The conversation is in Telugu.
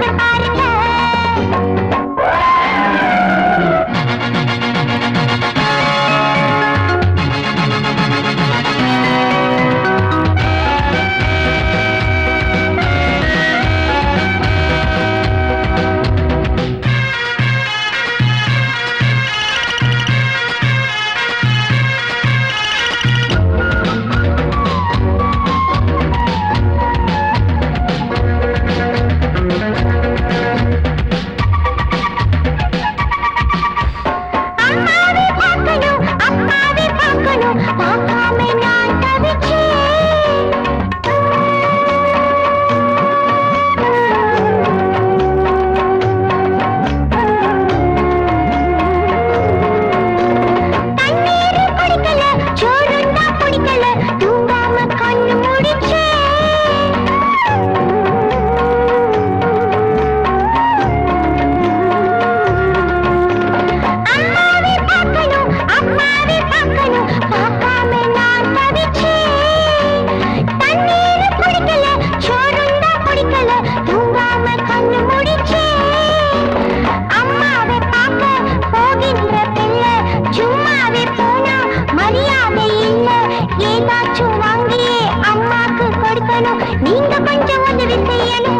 Thank you. நீங்க பஞ்சம் உதவி செய்யணும்